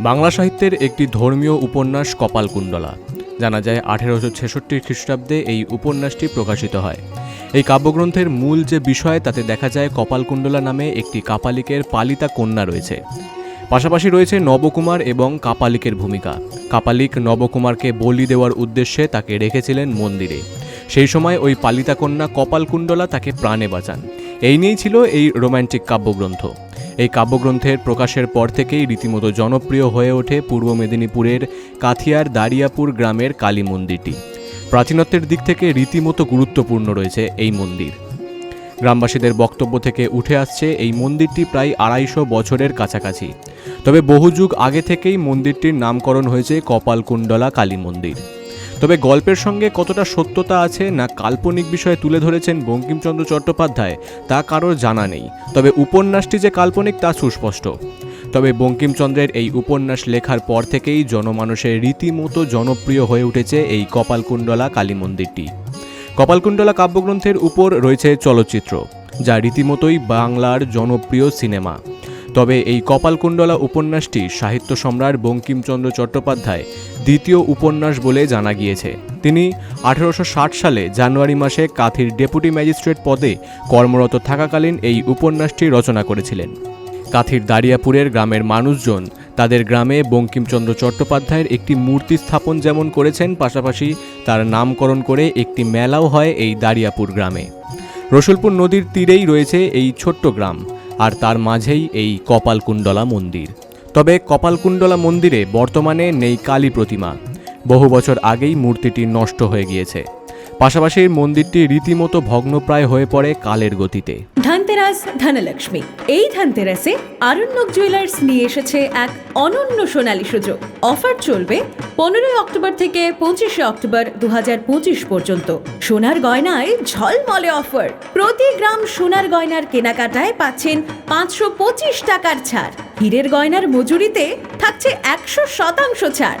বাংলা সাহিত্যের একটি ধর্মীয় উপন্যাস কপালকুণ্ডলা। জানা যায় আঠেরোশো ছেষট্টি খ্রিস্টাব্দে এই উপন্যাসটি প্রকাশিত হয়। এই কাব্যগ্রন্থের মূল যে বিষয়, তাতে দেখা যায় কপালকুণ্ডলা নামে একটি কাপালিকের পালিতা কন্যা রয়েছে। পাশাপাশি রয়েছে নবকুমার এবং কাপালিকের ভূমিকা। কাপালিক নবকুমারকে বলি দেওয়ার উদ্দেশ্যে তাকে রেখেছিলেন মন্দিরে। সেই সময় ওই পালিতা কন্যা কপালকুণ্ডলা তাকে প্রাণে বাঁচান। এই নিয়েই ছিল এই রোম্যান্টিক কাব্যগ্রন্থ। এই কাব্যগ্রন্থের প্রকাশের পর থেকেই রীতিমতো জনপ্রিয় হয়ে ওঠে পূর্ব মেদিনীপুরের কাথিয়ার দারিয়াপুর গ্রামের কালী মন্দিরটি। প্রাচীনত্বের দিক থেকে রীতিমতো গুরুত্বপূর্ণ রয়েছে এই মন্দির। গ্রামবাসীদের বক্তব্য থেকে উঠে আসছে এই মন্দিরটি প্রায় আড়াইশো বছরের কাছাকাছি। তবে বহু যুগ আগে থেকেই মন্দিরটির নামকরণ হয়েছে কপালকুণ্ডলা কালী মন্দির। তবে গল্পের সঙ্গে কতটা সত্যতা আছে না কাল্পনিক বিষয়ে তুলে ধরেছেন বঙ্কিমচন্দ্র চট্টোপাধ্যায়, তা কারোর জানা নেই। তবে উপন্যাসটি যে কাল্পনিক, তা সুস্পষ্ট। তবে বঙ্কিমচন্দ্রের এই উপন্যাস লেখার পর থেকেই জনমানুষের রীতিমতো জনপ্রিয় হয়ে উঠেছে এই কপালকুণ্ডলা কালী মন্দিরটি কপালকুণ্ডলা কাব্যগ্রন্থের উপর রয়েছে চলচ্চিত্র, যা রীতিমতোই বাংলার জনপ্রিয় সিনেমা। তবে এই কপালকুণ্ডলা উপন্যাসটি সাহিত্য সম্রাট বঙ্কিমচন্দ্র চট্টোপাধ্যায় দ্বিতীয় উপন্যাস বলে জানা গিয়েছে। তিনি আঠেরোশো সালে জানুয়ারি মাসে কাথির ডেপুটি ম্যাজিস্ট্রেট পদে কর্মরত থাকাকালীন এই উপন্যাসটি রচনা করেছিলেন। কাথির দারিয়াপুরের গ্রামের মানুষজন তাদের গ্রামে বঙ্কিমচন্দ্র চট্টোপাধ্যায়ের একটি মূর্তি স্থাপন যেমন করেছেন, পাশাপাশি তার নামকরণ করে একটি মেলাও হয় এই দারিয়াপুর গ্রামে। রসুলপুর নদীর তীরেই রয়েছে এই ছোট্ট গ্রাম। আর তার মাঝেই এই কপালকুণ্ডলা মন্দির। তবে কপালকুণ্ডলা মন্দিরে বর্তমানে নেই কালী প্রতিমা। বহু বছর আগেই মূর্তিটি নষ্ট হয়ে গিয়েছে। পাশাপাশি মন্দিরটি রীতিমতো ভগ্নপ্রায় হয়ে পড়ে কালের গতিতে। ধনতেরাস ধনলক্ষ্মী। এই ধনতেরাসে আরণ্যক জুয়েলার্স নিয়ে এসেছে এক অনন্য সোনালী সুযোগ। অফার চলবে পনেরোই অক্টোবর থেকে পঁচিশে অক্টোবর দু হাজার পঁচিশ পর্যন্ত। সোনার গয়নায় ঝলমলে অফার প্রতি গ্রাম সোনার গয়নার কেনাকাটায় পাচ্ছেন পাঁচশো পঁচিশ টাকার ছাড়। হীরের গয়নার মজুরিতে থাকছে একশো শতাংশ ছাড়।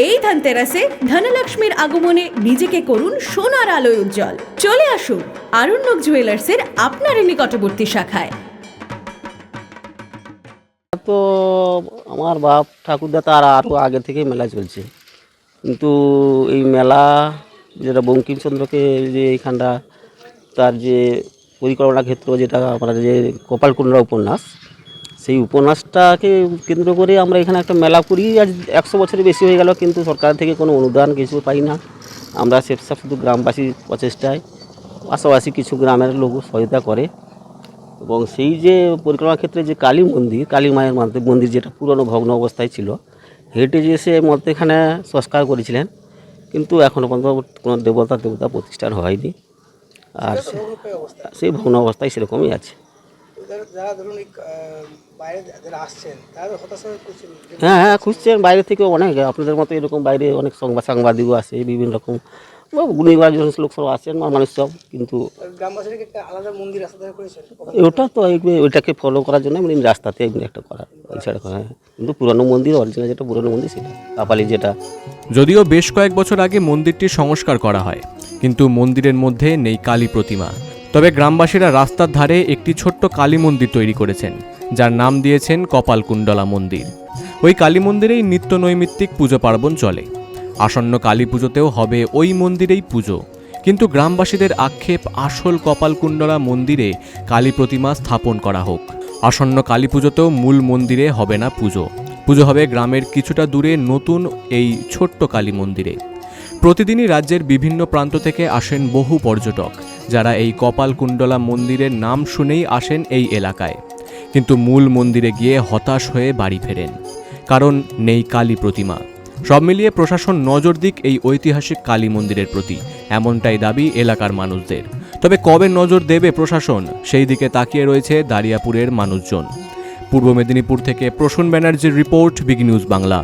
এই ধনতেরাসে ধনলক্ষ্মীর আগমনে নিজেকে করুন সোনার আলোয় উজ্জ্বল। চলে আসুন আরণ্যক জুয়েলার্সের আপনার নিকটবর্তী শাখায়। তো আমার বাপ ঠাকুরদা তার আরও আগে থেকেই মেলা চলছে। কিন্তু এই মেলা যেটা বঙ্কিমচন্দ্রকে যে এইখানটা তার যে পরিকল্পনা ক্ষেত্র যেটা আমরা যে কপালকুণ্ডলা উপন্যাস সেই উপন্যাসটাকে কেন্দ্র করে আমরা এখানে একটা মেলা করি। আজ একশো বছরের বেশি হয়ে গেল, কিন্তু সরকার থেকে কোনো অনুদান কিছু পাই না। আমরা সেসব শুধু গ্রামবাসীর প্রচেষ্টায় পাশাপাশি কিছু গ্রামের লোক সহায়তা করে। এবং সেই যে পরিক্রমা ক্ষেত্রে যে কালী মন্দির, কালী মায়ের মন্দির যেটা পুরনো ভগ্ন অবস্থায় ছিল হেরিটেজ এসে মধ্যেখানে সংস্কার করেছিলেন, কিন্তু এখনও পর্যন্ত কোনো দেবতা দেবতা প্রতিষ্ঠান হয়নি। আর সেই ভগ্ন অবস্থায় সেরকমই আছে। যারা- যারা ধরুন বাইরে যারা আসছেন তারা হতাশা হ্যাঁ হ্যাঁ খুঁজছেন। বাইরে থেকে অনেক আপনাদের মতো এরকম বাইরে অনেক সংবাদ সাংবাদিকও আছে বিভিন্ন রকম। লোক সব আসেন মানুষ সব কিন্তু ওটা তো এই- ওইটাকে ফলো করার জন্য এমনি রাস্তাতে এমনি একটা করা এছাড়া করা কিন্তু পুরনো মন্দির অরিজিনাল যেটা পুরনো মন্দির সেটা কাপালি যেটা। যদিও বেশ কয়েক বছর আগে মন্দিরটি সংস্কার করা হয় কিন্তু মন্দিরের মধ্যে নেই কালী প্রতিমা। তবে গ্রামবাসীরা রাস্তার ধারে একটি ছোট্ট কালী মন্দির তৈরি করেছেন, যার নাম দিয়েছেন কপালকুণ্ডলা মন্দির। ওই কালী মন্দিরেই নিত্য নৈমিত্তিক পুজো পার্বণ চলে। আসন্ন কালী পুজোতেও হবে ওই মন্দিরেই পুজো। কিন্তু গ্রামবাসীদের আক্ষেপ আসল কপালকুণ্ডলা মন্দিরে কালী প্রতিমা স্থাপন করা হোক। আসন্ন কালী পুজোতেও মূল মন্দিরে হবে না পুজো। পুজো হবে গ্রামের কিছুটা দূরে নতুন এই ছোট্ট কালী মন্দিরে। প্রতিদিনই রাজ্যের বিভিন্ন প্রান্ত থেকে আসেন বহু পর্যটক, যারা এই কপালকুণ্ডলা মন্দিরের নাম শুনেই আসেন এই এলাকায়। কিন্তু মূল মন্দিরে গিয়ে হতাশ হয়ে বাড়ি ফেরেন। কারণ নেই কালী প্রতিমা। সব মিলিয়ে প্রশাসন নজর দিক এই ঐতিহাসিক কালী মন্দিরের প্রতি, এমনটাই দাবি এলাকার মানুষদের। তবে কবে নজর দেবে প্রশাসন, সেই দিকে তাকিয়ে রয়েছে দারিয়াপুরের মানুষজন। পূর্ব মেদিনীপুর থেকে প্রসূন ব্যানার্জির রিপোর্ট বিগ নিউজ বাংলা।